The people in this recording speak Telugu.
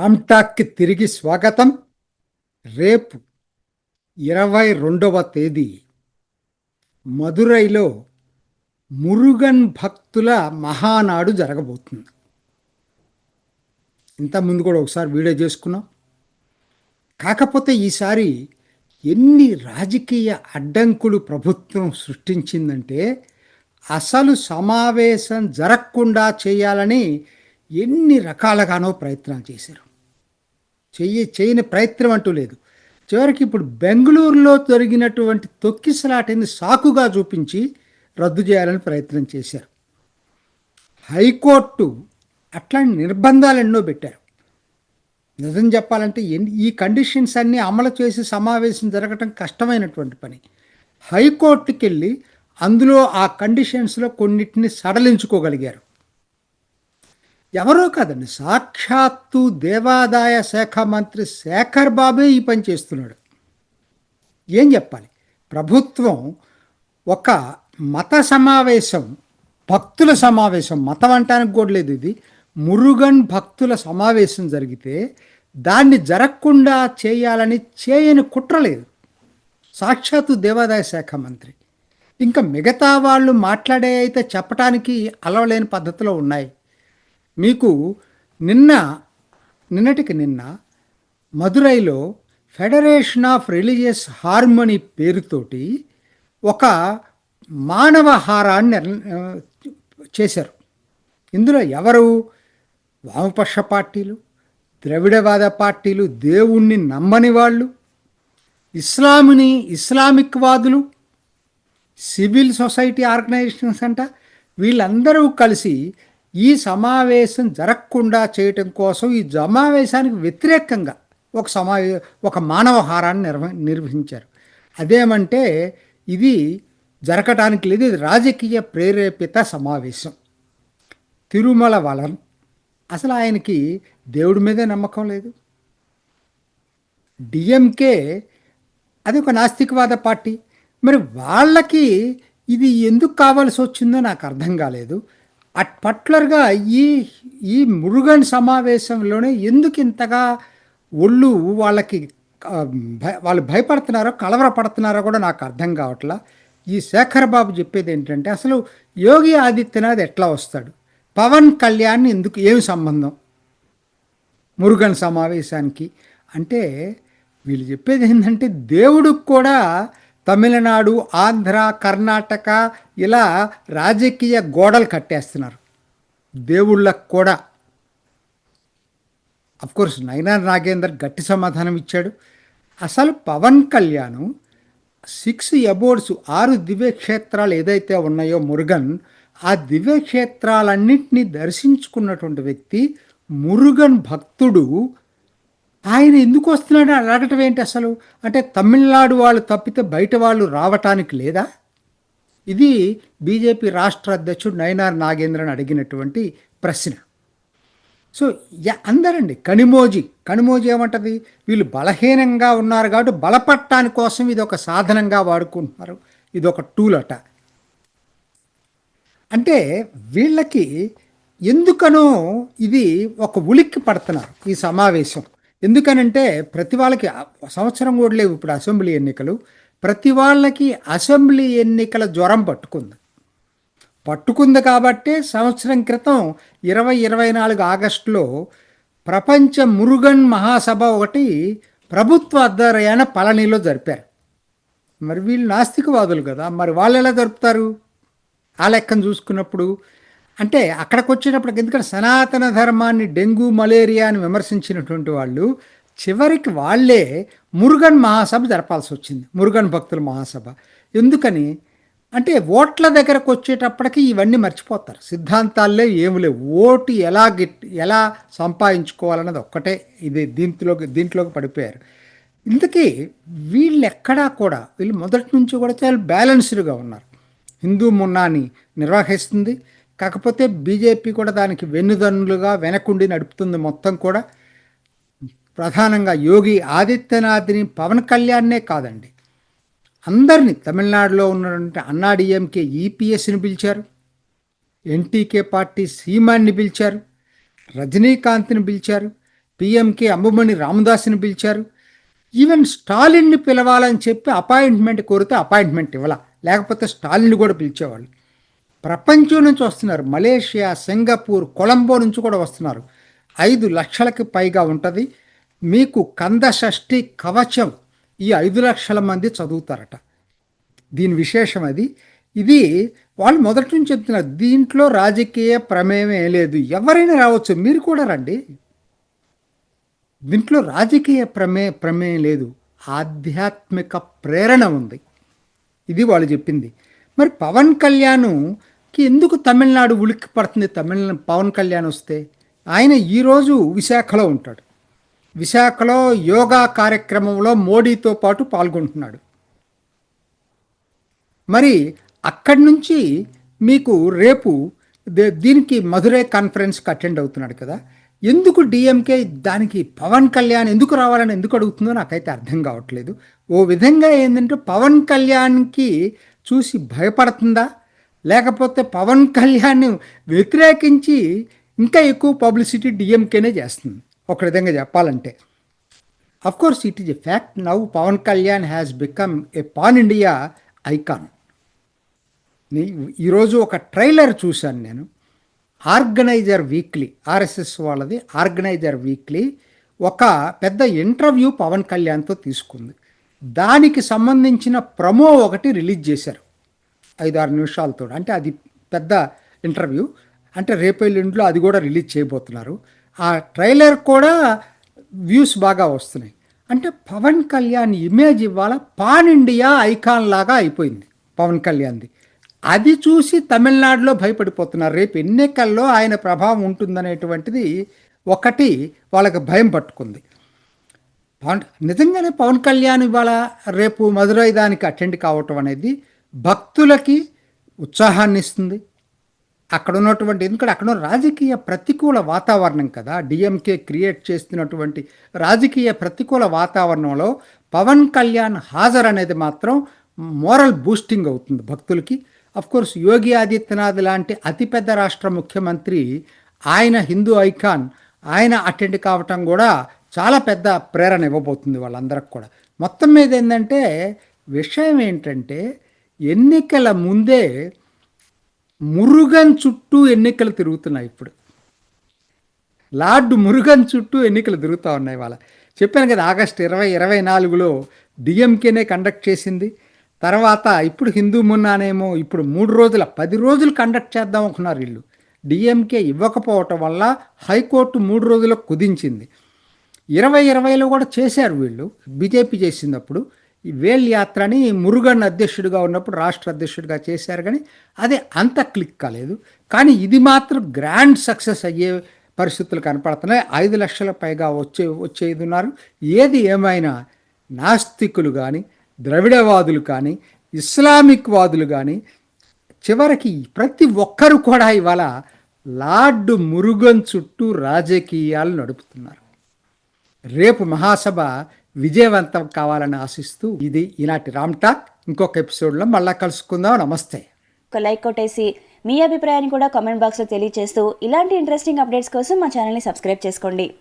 రామ్టాక్కి తిరిగి స్వాగతం. రేపు ఇరవై రెండవ తేదీ మదురైలో మురుగన్ భక్తుల మహానాడు జరగబోతుంది. ఇంతకుముందు కూడా ఒకసారి వీడియో చేసుకున్నాం. కాకపోతే ఈసారి ఎన్ని రాజకీయ అడ్డంకులు ప్రభుత్వం సృష్టించిందంటే అసలు సమావేశం జరగకుండా చేయాలని ఎన్ని రకాలుగానో ప్రయత్నాలు చేశారు. చెయ్యి చేయని ప్రయత్నం అంటూ లేదు. చివరికి ఇప్పుడు బెంగళూరులో జరిగినటువంటి తొక్కిసలాటని సాకుగా చూపించి రద్దు చేయాలని ప్రయత్నం చేశారు. హైకోర్టు అట్లాంటి నిర్బంధాలు ఎన్నో పెట్టారు. నిజం చెప్పాలంటే ఎన్ని ఈ కండిషన్స్ అన్నీ అమలు చేసి సమావేశం జరగటం కష్టమైనటువంటి పని. హైకోర్టుకి వెళ్ళి అందులో ఆ కండిషన్స్లో కొన్నిటిని సడలించుకోగలిగారు. ఎవరో కాదండి సాక్షాత్తు దేవాదాయ శాఖ మంత్రి శేఖర్ బాబే ఈ పని చేస్తున్నాడు. ఏం చెప్పాలి? ప్రభుత్వం ఒక మత సమావేశం భక్తుల సమావేశం మతం అంటానికి కూడా లేదు ఇది. మురుగన్ భక్తుల సమావేశం జరిగితే దాన్ని జరగకుండా చేయాలని చేయని కుట్ర లేదు. సాక్షాత్తు దేవాదాయ శాఖ మంత్రి. ఇంకా మిగతా వాళ్ళు మాట్లాడే అయితే చెప్పటానికి అలవలేని పద్ధతిలో ఉన్నాయి. మీకు నిన్న నిన్నటికి నిన్న మదురైలో ఫెడరేషన్ ఆఫ్ రిలీజియస్ హార్మనీ పేరుతోటి ఒక మానవ హారాన్ని చేశారు. ఇందులో ఎవరు? వామపక్ష పార్టీలు ద్రవిడవాద పార్టీలు దేవుణ్ణి నమ్మని వాళ్ళు ఇస్లామిని ఇస్లామిక్ వాదులు సివిల్ సొసైటీ ఆర్గనైజేషన్స్ అంట వీళ్ళందరూ కలిసి ఈ సమావేశం జరగకుండా చేయటం కోసం ఈ సమావేశానికి వ్యతిరేకంగా ఒక సమావే ఒక మానవ హారాన్ని నిర్వ నిర్వహించారు. అదేమంటే ఇది జరగటానికి లేదు ఇది రాజకీయ ప్రేరేపిత సమావేశం. తిరుమల వలన్ అసలు ఆయనకి దేవుడి మీదే నమ్మకం లేదు. డిఎంకే అది ఒక నాస్తికవాద పార్టీ. మరి వాళ్ళకి ఇది ఎందుకు కావాల్సి వచ్చిందో నాకు అర్థం కాలేదు. అట్ పర్టికులర్గా ఈ ఈ మురుగన్ సమావేశంలోనే ఎందుకు ఇంతగా ఒళ్ళు వాళ్ళకి భయ వాళ్ళు భయపడుతున్నారో కలవరపడుతున్నారో కూడా నాకు అర్థం కావట్లా. ఈ శేఖర్ బాబు చెప్పేది ఏంటంటే అసలు యోగి ఆదిత్యనాథ్ ఎట్లా వస్తాడు? పవన్ కళ్యాణ్ ఎందుకు ఏమి సంబంధం? మురుగన్ సమావేశానికి. అంటే వీళ్ళు చెప్పేది ఏంటంటే దేవుడికి కూడా తమిళనాడు ఆంధ్ర కర్ణాటక ఇలా రాజకీయ గోడలు కట్టేస్తున్నారు. దేవుళ్ళకు కూడా. కోర్స్ నైనార్ నాగేందర్ గట్టి సమాధానం ఇచ్చాడు. అసలు పవన్ కళ్యాణ్ సిక్స్ అబోర్డ్స్ ఆరు దివ్యక్షేత్రాలు ఏదైతే ఉన్నాయో మురుగన్ ఆ దివ్యక్షేత్రాలన్నింటినీ దర్శించుకున్నటువంటి వ్యక్తి మురుగన్ భక్తుడు. ఆయన ఎందుకు వస్తున్నాడు? అడగటం ఏంటి అసలు? అంటే తమిళనాడు వాళ్ళు తప్పితే బయట వాళ్ళు రావటానికి లేదా? ఇది బీజేపీ రాష్ట్ర అధ్యక్షుడు నయనార్ నాగేంద్రన్ అడిగినటువంటి ప్రశ్న. సో అందరండి కనిమోజీ. కనిమోజీ ఏమంటది? వీళ్ళు బలహీనంగా ఉన్నారు కాబట్టి బలపట్టాని కోసం ఇది ఒక సాధనంగా వాడుకుంటున్నారు. ఇది ఒక టూల్ అట. అంటే వీళ్ళకి ఎందుకనో ఇది ఒక ఉలిక్కి పడుతున్నారు ఈ సమావేశం. ఎందుకనంటే ప్రతి వాళ్ళకి సంవత్సరం కూడా లేవు ఇప్పుడు అసెంబ్లీ ఎన్నికలు. ప్రతి వాళ్ళకి అసెంబ్లీ ఎన్నికల జ్వరం పట్టుకుంది. పట్టుకుంది కాబట్టే సంవత్సరం క్రితం ఇరవై ఇరవై నాలుగు ఆగస్టులో ప్రపంచ మురుగన్ మహాసభ ఒకటి ప్రభుత్వ ఆధ్వర్యాన పళనిలో జరిపారు. మరి వీళ్ళు నాస్తికవాదులు కదా మరి వాళ్ళు ఎలా జరుపుతారు? ఆ లెక్కను చూసుకున్నప్పుడు అంటే అక్కడికి వచ్చినప్పుడు ఎందుకంటే సనాతన ధర్మాన్ని డెంగ్యూ మలేరియా అని విమర్శించినటువంటి వాళ్ళు చివరికి వాళ్ళే మురుగన్ మహాసభ జరపాల్సి వచ్చింది. మురుగన్ భక్తుల మహాసభ. ఎందుకని? అంటే ఓట్ల దగ్గరకు వచ్చేటప్పటికి ఇవన్నీ మర్చిపోతారు. సిద్ధాంతాల్లో ఏమి లేవు ఓటు ఎలా గిట్ ఎలా సంపాదించుకోవాలన్నది ఒక్కటే. ఇది దీంట్లోకి దీంట్లోకి పడిపోయారు. ఇంతకీ వీళ్ళు ఎక్కడా కూడా వీళ్ళు మొదటి నుంచి కూడా చాలా బ్యాలెన్స్డ్గా ఉన్నారు. హిందూ మున్నాని నిర్వహిస్తుంది. కాకపోతే బీజేపీ కూడా దానికి వెన్నుదన్నులుగా వెనకుండి నడుపుతుంది మొత్తం కూడా. ప్రధానంగా యోగి ఆదిత్యనాథ్ని పవన్ కళ్యాణ్నే కాదండి. అందరినీ తమిళనాడులో ఉన్నటువంటి అన్నాడీఎంకే ఈపీఎస్ని పిలిచారు. ఎన్టీకే పార్టీ సీమాన్ని పిలిచారు. రజనీకాంత్ని పిలిచారు. పిఎంకే అంబుమణి రామదాస్ని పిలిచారు. ఈవెన్ స్టాలిన్ని పిలవాలని చెప్పి అపాయింట్మెంట్ కోరితే అపాయింట్మెంట్ ఇవ్వాల. లేకపోతే స్టాలిన్ కూడా పిలిచేవాళ్ళు. ప్రపంచం నుంచి వస్తున్నారు. మలేషియా సింగపూర్ కొలంబో నుంచి కూడా వస్తున్నారు. ఐదు లక్షలకి పైగా ఉంటుంది. మీకు కంద షష్ఠి కవచం ఈ ఐదు లక్షల మంది చదువుతారట. దీని విశేషం అది. ఇది వాళ్ళు మొదటి నుంచి చెప్తున్నారు దీంట్లో రాజకీయ ప్రమేయం ఏం లేదు. ఎవరైనా రావచ్చు మీరు కూడా రండి. దీంట్లో రాజకీయ ప్రమే ప్రమేయం లేదు. ఆధ్యాత్మిక ప్రేరణ ఉంది. ఇది వాళ్ళు చెప్పింది. మరి పవన్ కళ్యాణ్కి ఎందుకు తమిళనాడు ఉలిక్కి పడుతుంది తమిళ పవన్ కళ్యాణ్ వస్తే? ఆయన ఈరోజు విశాఖలో ఉంటాడు. విశాఖలో యోగా కార్యక్రమంలో మోడీతో పాటు పాల్గొంటున్నాడు. మరి అక్కడి నుంచి మీకు రేపు దే- దీనికి మధురై కాన్ఫరెన్స్కి అటెండ్ అవుతున్నాడు కదా. ఎందుకు డిఎంకే దానికి పవన్ కళ్యాణ్ ఎందుకు రావాలని ఎందుకు అడుగుతుందో నాకైతే అర్థం కావట్లేదు. ఓ విధంగా ఏంటంటే పవన్ కళ్యాణ్కి చూసి భయపడుతుందా? లేకపోతే పవన్ కళ్యాణ్ వ్యతిరేకించి ఇంకా ఎక్కువ పబ్లిసిటీ డిఎంకేనే చేస్తుంది? ఒక విధంగా చెప్పాలంటే of course it is a fact now Pawan Kalyan has become a pan India icon ఈరోజు ఒక ట్రైలర్ చూశాను నేను. ఆర్గనైజర్ వీక్లీ ఆర్ఎస్ఎస్ వాళ్ళది ఆర్గనైజర్ వీక్లీ ఒక పెద్ద ఇంటర్వ్యూ పవన్ కళ్యాణ్తో తీసుకుంది. దానికి సంబంధించిన ప్రమో ఒకటి రిలీజ్ చేశారు. ఐదు ఆరు నిమిషాలతో అంటే అది పెద్ద ఇంటర్వ్యూ అంటే రేపు ఎల్లుండిలో అది కూడా రిలీజ్ చేయబోతున్నారు. ఆ ట్రైలర్ కూడా వ్యూస్ బాగా వస్తున్నాయి. అంటే పవన్ కళ్యాణ్ ఇమేజ్ ఇవాళ పాన్ ఇండియా ఐకాన్ లాగా అయిపోయింది పవన్ కళ్యాణ్ది. అది చూసి తమిళనాడులో భయపడిపోతున్నారు. రేపు ఎన్నికల్లో ఆయన ప్రభావం ఉంటుందనేటువంటిది ఒకటి వాళ్ళకి భయం పట్టుకుంది. పవన్ నిజంగానే పవన్ కళ్యాణ్ ఇవాళ రేపు మధురై దానికి అటెండ్ కావటం అనేది భక్తులకి ఉత్సాహాన్ని ఇస్తుంది. అక్కడ ఉన్నటువంటి ఎందుకంటే అక్కడ ఉన్న రాజకీయ ప్రతికూల వాతావరణం కదా. డిఎంకే క్రియేట్ చేస్తున్నటువంటి రాజకీయ ప్రతికూల వాతావరణంలో పవన్ కళ్యాణ్ హాజర్ అనేది మాత్రం మోరల్ బూస్టింగ్ అవుతుంది భక్తులకి. కోర్స్ యోగి ఆదిత్యనాథ్ లాంటి అతిపెద్ద రాష్ట్ర ముఖ్యమంత్రి ఆయన హిందూ ఐకాన్ ఆయన అటెండ్ కావటం కూడా చాలా పెద్ద ప్రేరణ ఇవ్వబోతుంది వాళ్ళందరికి కూడా. మొత్తం మీద ఏంటంటే విషయం ఏంటంటే ఎన్నికల ముందే మురుగన్ చుట్టూ ఎన్నికలు తిరుగుతున్నాయి ఇప్పుడు. లార్డ్ మురుగన్ చుట్టూ ఎన్నికలు తిరుగుతూ ఉన్నాయి వాళ్ళ చెప్పాను కదా ఆగస్టు ఇరవై ఇరవై నాలుగులో డిఎంకేనే కండక్ట్ చేసింది. తర్వాత ఇప్పుడు హిందూ మున్నానేమో ఇప్పుడు మూడు రోజుల పది రోజులు కండక్ట్ చేద్దాం అనుకున్నారు వీళ్ళు. డిఎంకే ఇవ్వకపోవటం వల్ల హైకోర్టు మూడు రోజులకు కుదించింది. ఇరవై ఇరవైలో కూడా చేశారు వీళ్ళు. బీజేపీ చేసినప్పుడు ఈ వేల్ యాత్రని మురుగన్ అధ్యక్షుడిగా ఉన్నప్పుడు రాష్ట్ర అధ్యక్షుడిగా చేశారు కానీ అదే అంత క్లిక్ కాలేదు. కానీ ఇది మాత్రం గ్రాండ్ సక్సెస్ అయ్యే పరిస్థితులు కనపడుతున్నాయి. ఐదు లక్షల పైగా వచ్చే వచ్చేది ఉన్నారు ఏది ఏమైనా నాస్తికులు కానీ ద్రవిడవాదులు కానీ ఇస్లామిక్ వాదులు కానీ చివరికి ప్రతి ఒక్కరు కూడా ఇవాళ లార్డు మురుగన్ చుట్టూ రాజకీయాలు నడుపుతున్నారు. రేపు మహాసభ విజయవంతం కావాలని ఆశిస్తూ ఇది ఈనాటి రామ్ టాక్. ఇంకొక ఎపిసోడ్లో మళ్ళా కలుసుకుందాం. నమస్తే. ఒక లైక్ కొట్టేసి మీ అభిప్రాయాన్ని కూడా కామెంట్ బాక్స్లో తెలియజేస్తూ ఇలాంటి ఇంట్రెస్టింగ్ అప్డేట్స్ కోసం మా ఛానల్ని సబ్స్క్రైబ్ చేసుకోండి.